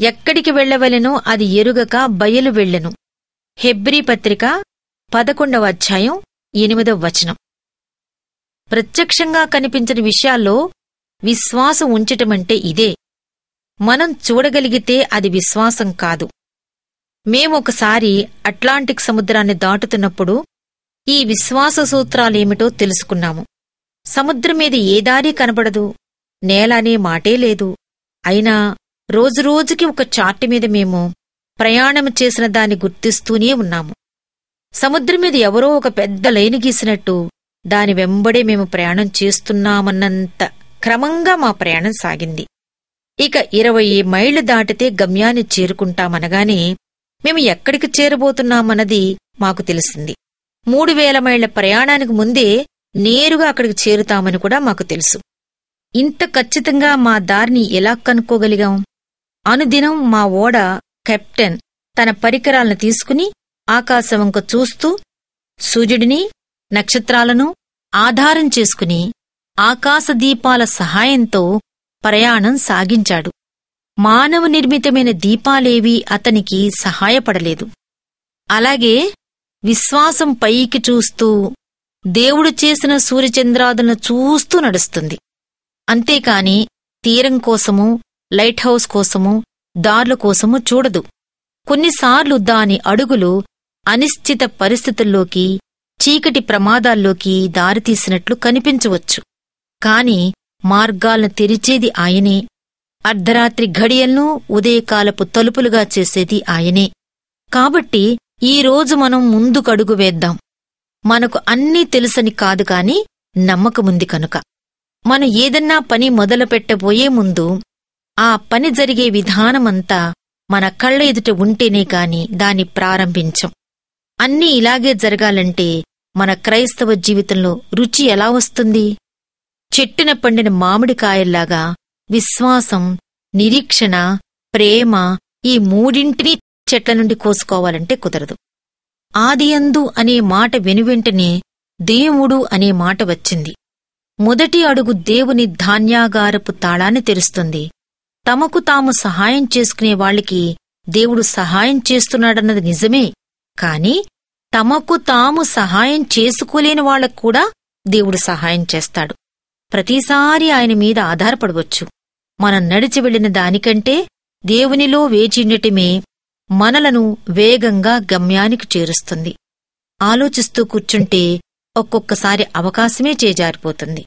ఎక్కడికి వెళ్ళవలెనో అది ఎరుగక బయలు వెళ్ళెను. హెబ్రీ పత్రిక పదకొండవ అధ్యాయం ఎనిమిదవ వచనం. ప్రత్యక్షంగా కనిపించిన విషయాల్లో విశ్వాసం ఉంచటమంటే ఇదే. మనం చూడగలిగితే అది విశ్వాసం కాదు. మేమొకసారి అట్లాంటిక్ సముద్రాన్ని దాటుతున్నప్పుడు ఈ విశ్వాస సూత్రాలేమిటో తెలుసుకున్నాము. సముద్రం మీద ఏ దారి కనబడదు నేలనే మాటే లేదు. అయినా రోజురోజుకి ఒక చార్ట్ మీద మేము ప్రయాణం చేసిన దాన్ని గుర్తిస్తూనే ఉన్నాము. సముద్రం మీద ఎవరో ఒక పెద్ద లైను గీసినట్టు దాని వెంబడే మేము ప్రయాణం చేస్తున్నామన్నంత క్రమంగా మా ప్రయాణం సాగింది. ఇక ఇరవై మైళ్ళు దాటితే గమ్యాన్ని చేరుకుంటామనగానే మేము ఎక్కడికి చేరబోతున్నామన్నది మాకు తెలిసింది. మూడు వేల మైళ్ళ ప్రయాణానికి ముందే నేరుగా అక్కడికి చేరుతామని కూడా మాకు తెలుసు. ఇంత ఖచ్చితంగా మా దారిని ఎలా కనుక్కోగలిగాం? అనుదినం మా ఓడ కెప్టెన్ తన పరికరాలను తీసుకుని ఆకాశవంక చూస్తూ సూర్యుడిని నక్షత్రాలను ఆధారం చేసుకుని ఆకాశ దీపాల సహాయంతో ప్రయాణం సాగించాడు. మానవ నిర్మితమైన దీపాలేవీ అతనికి సహాయపడలేదు. అలాగే విశ్వాసం పైకి చూస్తూ దేవుడు చేసిన సూర్యచంద్రాదులను చూస్తూ నడుస్తుంది. అంతేకాని తీరం కోసము లైట్ హౌస్ కోసము దార్ల కోసము చూడదు. కొన్నిసార్లు దాని అడుగులు అనిశ్చిత పరిస్థితుల్లోకి చీకటి ప్రమాదాల్లోకి దారితీసినట్లు కనిపించవచ్చు. కాని మార్గాలను తెరిచేది ఆయనే. అర్ధరాత్రి ఘడియల్ను ఉదయకాలపు తలుపులుగా చేసేది ఆయనే. కాబట్టి ఈ రోజు మనం ముందుకడుగు వేద్దాం. మనకు అన్నీ తెలుసని కాదు కాని నమ్మకముంది కనుక. మనం ఏదన్నా పని మొదలుపెట్టబోయే ముందు ఆ పని జరిగే విధానమంతా మన కళ్ళ ఎదుట ఉంటేనే కాని దాన్ని ప్రారంభించం. అన్నీ ఇలాగే జరగాలంటే మన క్రైస్తవ జీవితంలో రుచి ఎలా వస్తుంది? చెట్టున పండిన మామిడికాయల్లాగా విశ్వాసం నిరీక్షణ ప్రేమ ఈ మూడింటినీ చెట్ల నుండి కోసుకోవాలంటే కుదరదు. ఆదియందు అనే మాట వెనువెంటనే దేవుడు అనే మాట వచ్చింది. మొదటి అడుగు దేవుని ధాన్యాగారపు తాళాన్ని తెరుస్తుంది. తమకు తాము సహాయం చేసుకునే వాళ్ళకి దేవుడు సహాయం చేస్తున్నాడన్నది నిజమే. కాని తమకు తాము సహాయం చేసుకోలేని వాళ్ళకు కూడా దేవుడు సహాయం చేస్తాడు. ప్రతిసారి ఆయన మీద ఆధారపడవచ్చు. మనం నడిచి వెళ్ళిన దానికంటే దేవునిలో వేచిండటమే మనలను వేగంగా గమ్యానికి చేరుస్తుంది. ఆలోచిస్తూ కూర్చుంటే ఒక్కొక్కసారి అవకాశమే చేజారిపోతుంది.